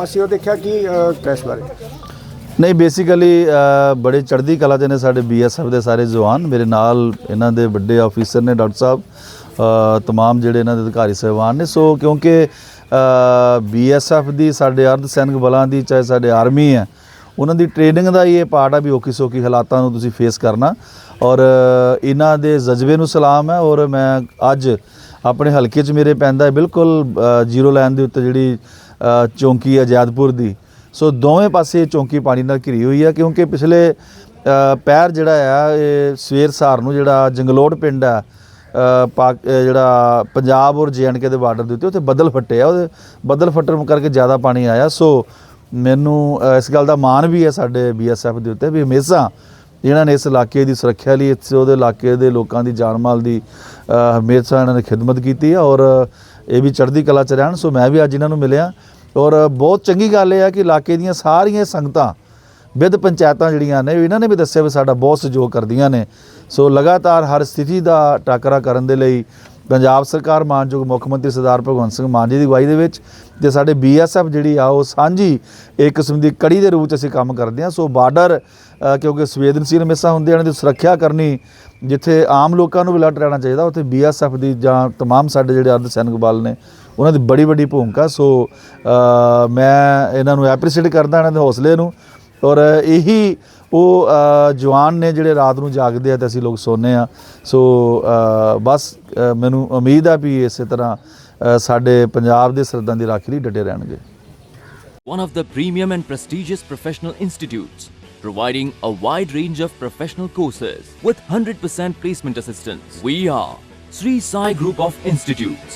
ਪਾਸਿਓ ਦੇਖਿਆ ਕਿ ਪ੍ਰੈਸ ਬਾਰੇ? ਨਹੀਂ ਬੇਸਿਕਲੀ ਬੜੇ ਚੜ੍ਹਦੀ ਕਲਾ ਦੇ ਨੇ ਸਾਡੇ ਬੀਐਸਐਫ ਦੇ ਸਾਰੇ ਜਵਾਨ। ਮੇਰੇ ਨਾਲ ਇਹਨਾਂ ਦੇ ਵੱਡੇ ਆਫੀਸਰ ਨੇ ਡਾਕਟਰ ਸਾਹਿਬ ਅ, ਤਮਾਮ ਜਿਹੜੇ ਇਹਨਾਂ ਦੇ ਅਧਿਕਾਰੀ ਸਹਿਬਾਨ ਨੇ। ਸੋ ਕਿਉਂਕਿ ਬੀਐਸਐਫ ਦੀ ਸਾਡੇ ਅਰਧ ਸੈਨਿਕ ਬਲਾਂ ਦੀ ਚਾਹੇ ਸਾਡੇ ਆਰਮੀ ਹੈ ਉਹਨਾਂ ਦੀ ਟ੍ਰੇਨਿੰਗ ਦਾ ਹੀ ਇਹ ਪਾਰਟ ਆ ਵੀ ਔਖੀ ਸੌਖੀ ਹਾਲਾਤਾਂ ਨੂੰ ਤੁਸੀਂ ਫੇਸ ਕਰਨਾ। ਔਰ ਇਹਨਾਂ ਦੇ ਜਜ਼ਬੇ ਨੂੰ ਸਲਾਮ ਹੈ ਔਰ ਮੈਂ ਅੱਜ ਆਪਣੇ ਹਲਕੇ 'ਚ ਮੇਰੇ ਪੈਂਦਾ ਬਿਲਕੁਲ ਜ਼ੀਰੋ ਲਾਈਨ ਦੇ ਉੱਤੇ ਜਿਹੜੀ ਚੌਂਕੀ ਹੈ ਦੀ। ਸੋ ਦੋਵੇਂ ਪਾਸੇ ਚੌਂਕੀ ਪਾਣੀ ਨਾਲ ਘਿਰੀ ਹੋਈ ਹੈ ਕਿਉਂਕਿ ਪਿਛਲੇ ਅ, ਪੈਰ ਜਿਹੜਾ ਆ ਇਹ ਸਵੇਰ ਸਾਰ ਨੂੰ ਜਿਹੜਾ ਜੰਗਲੋੜ ਪਿੰਡ ਆ ਪਾਕ ਜਿਹੜਾ ਪੰਜਾਬ ਔਰ ਜੇਐਨਕੇ ਦੇ ਬਾਰਡਰ ਦੇ ਉੱਤੇ ਉੱਥੇ ਬੱਦਲ ਫੱਟੇ ਆ ਉਹਦੇ ਬੱਦਲ ਫੱਟਣ ਕਰਕੇ ਜ਼ਿਆਦਾ ਪਾਣੀ ਆਇਆ। ਸੋ ਮੈਨੂੰ ਇਸ ਗੱਲ ਦਾ ਮਾਣ ਵੀ ਹੈ ਸਾਡੇ ਬੀਐਸਐਫ ਦੇ ਉੱਤੇ ਵੀ ਹਮੇਸ਼ਾ ਇਹਨਾਂ ਨੇ ਇਸ ਇਲਾਕੇ ਦੀ ਸੁਰੱਖਿਆ ਲਈ ਇਸ ਉਹਦੇ ਇਲਾਕੇ ਦੇ ਲੋਕਾਂ ਦੀ ਜਾਨ ਮਾਲ ਦੀ ਹਮੇਸ਼ਾ ਇਹਨਾਂ ਨੇ ਖਿਦਮਤ ਕੀਤੀ ਹੈ ਔਰ ਇਹ ਵੀ ਚੜ੍ਹਦੀ ਕਲਾ ਚ ਰਹਿਣ, ਸੋ ਮੈਂ ਵੀ ਅੱਜ ਇਹਨਾਂ ਨੂੰ ਮਿਲਿਆ। ਔਰ ਬਹੁਤ ਚੰਗੀ ਗੱਲ ਇਹ ਹੈ ਕਿ ਇਲਾਕੇ ਦੀਆਂ ਸਾਰੀਆਂ ਸੰਗਤਾਂ ਵਿਦ ਪੰਚਾਇਤਾਂ ਜਿਹੜੀਆਂ ਨੇ, ਇਹਨਾਂ ਨੇ ਵੀ ਦੱਸਿਆ ਵੀ ਸਾਡਾ ਬਹੁਤ ਸਹਿਯੋਗ ਕਰਦੀਆਂ ਨੇ। ਸੋ ਲਗਾਤਾਰ ਹਰ ਸਥਿਤੀ ਦਾ ਟਾਕਰਾ ਕਰਨ ਦੇ ਲਈ ਪੰਜਾਬ ਸਰਕਾਰ ਮਾਨਯੋਗ ਮੁੱਖ ਮੰਤਰੀ ਸਰਦਾਰ ਭਗਵੰਤ ਸਿੰਘ ਮਾਨ ਜੀ ਦੀ ਅਗਵਾਈ ਦੇ ਵਿੱਚ ਤੇ ਸਾਡੇ ਬੀਐਸਐਫ ਜਿਹੜੀ ਆ ਉਹ ਸਾਂਝੀ ਇੱਕ ਕਿਸਮ ਦੀ ਕੜੀ ਦੇ ਰੂਪ 'ਚ ਅਸੀਂ ਕੰਮ ਕਰਦੇ ਹਾਂ। ਸੋ ਬਾਰਡਰ ਕਿਉਂਕਿ ਸੰਵੇਦਨਸ਼ੀਲ ਹਮੇਸ਼ਾ ਹੁੰਦੇ ਹਨ ਦੀ ਸੁਰੱਖਿਆ ਕਰਨੀ ਜਿੱਥੇ ਆਮ ਲੋਕਾਂ ਨੂੰ ਵੀ ਅਲਰਟ ਰਹਿਣਾ ਚਾਹੀਦਾ, ਉੱਥੇ ਬੀਐਸਐਫ ਦੀ ਜਾਂ ਤਮਾਮ ਸਾਡੇ ਜਿਹੜੇ ਅਰਧ ਸੈਨਿਕ ਬਲ ਨੇ, ਉਹਨਾਂ ਦੀ ਬੜੀ ਵੱਡੀ ਭੂਮਿਕਾ। ਸੋ ਮੈਂ ਇਹਨਾਂ ਨੂੰ ਐਪਰੀਸ਼ੀਏਟ ਕਰਦਾ ਇਹਨਾਂ ਦੇ ਹੌਸਲੇ ਨੂੰ। ਔਰ ਇਹੀ ਉਹ ਅ, ਜਵਾਨ ਨੇ ਜਿਹੜੇ ਰਾਤ ਨੂੰ ਜਾਗਦੇ ਆ ਤੇ ਅਸੀਂ ਲੋਕ ਸੋਨੇ ਆ ਸੋ ਅ, ਬਸ ਅ, ਮੈਨੂੰ ਉਮੀਦ ਆ ਵੀ ਇਸੇ ਤਰ੍ਹਾਂ ਅ, ਸਾਡੇ ਪੰਜਾਬ ਦੇ ਸਰਦਾਂ ਦੀ ਰਾਖੀ ਲਈ ਡਟੇ ਰਹਿਣਗੇ one of the premium and prestigious professional institutes, providing a wide range of professional courses with 100% placement assistance. We are Sri Sai Group of Institutes,